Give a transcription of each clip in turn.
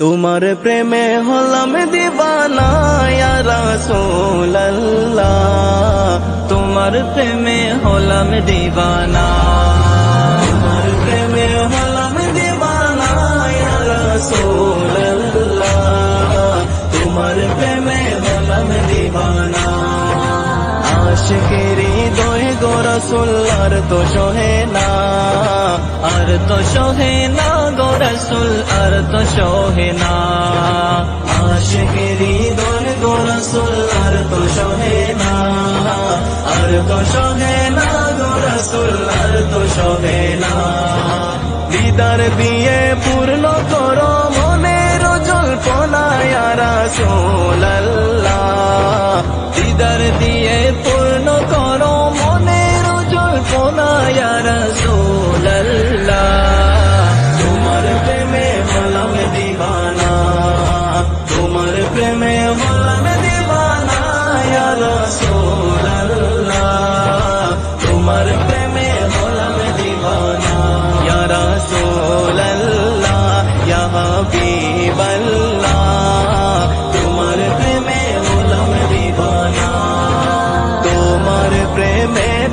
তোমার প্রেমে হলাম দিবানা ইয়া রাসূলুল্লাহ তোমার প্রেমে হলাম দিবানা তোমার প্রেমে হলাম দিবানা ইয়া রাসূলুল্লাহ তোমার প্রেমে হলাম দিবানা আশিকের হৃদয় গো রসুল আর তো সহে না, আর তো সহে না গো রসুল আর তো সহে না। আশিকের হৃদয় গো রসুল আর তো সহে না, আর তো সহে না গো রসুল আর তো সহে না। দিদার দিয়ে পূর্ণ করো মনের জল্পনায় রাসূলুল্লাহ দিদার দিয়ে পূর্ণ করো মনের জল্পনায় রাসূলুল্লাহ। তোমার প্রেমে হলাম দিবানা। তোমার প্রেমে হলাম দিবানা, ইয়া তোমার প্রেমে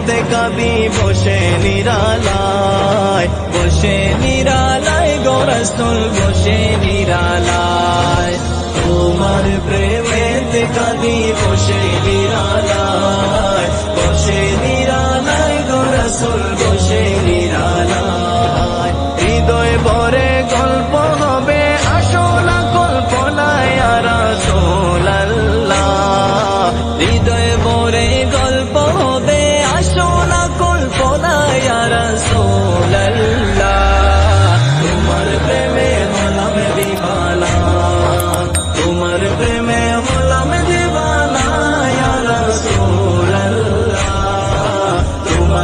প্রেমে দেখাবি বসে নিরালায় বসে নিরালায় গোরসুল বসে নিরালায়। তোমার প্রেমে দেখাবি বসে নিরালায় বসে নিরালায় গোরসুল বসে নিরালায়। হৃদয় ভরে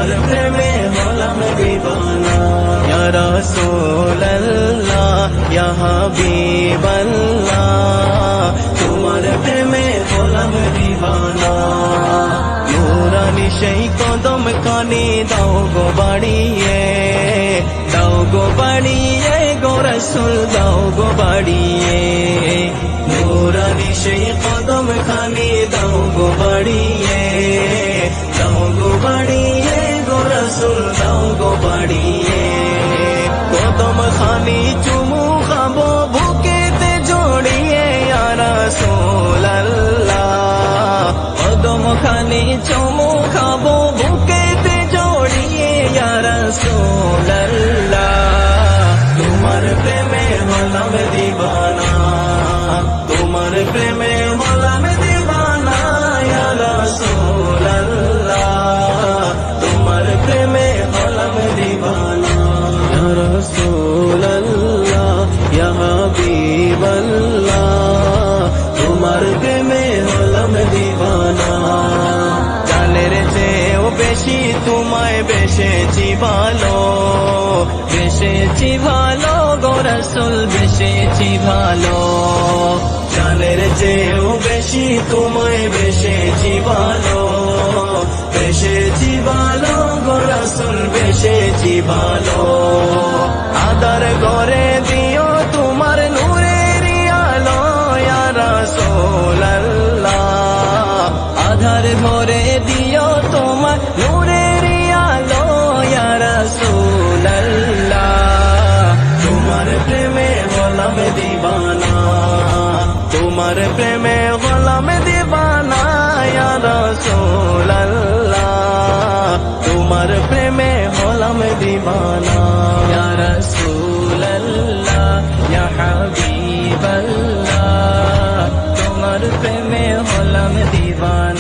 তোমার প্রেমে হলাম দিবানা ইয়া রাসূলুল্লাহ ইয়া হাবিবাল্লাহ তোমার প্রেমে হলাম দিবানা নুরানি সেই কদম কানি দাও গো বাড়িয়ে দাও গো বাড়িয়ে গো রসুল দাও গো বাড়িয়ে নুরানি সেই কদম খানি দাও গো বাড়িয়ে দাও গো বাড়িয়ে গো বাড়িয়ে। কদম খানি চুমু খাব, বুকেতে জড়িয়ে রাসূলুল্লাহ। কদম খানি চুমু খাব, বুকেতে জড়িয়ে রাসূলুল্লাহ। তোমার প্রেমে হলাম দিবানা। তোমায় বেশেছি ভালো বেশেছি ভালো গোরসুল বেশেছি ভালো। জানের চেয়েও বেশি তোমায় বেশেছি ভালো বেশেছি ভালো গোরসুল বেশেছি ভালো। আদার করে দিও তোমার নূরের আলো আধার ভরে তোমার প্রেমে হলাম দিবানা, ইয়া রাসূলুল্লাহ। তোমার প্রেমে হলাম দিবানা, ইয়া রাসূলুল্লাহ, ইয়া হাবিবাল্লাহ। তোমার প্রেমে হলাম দিবানা।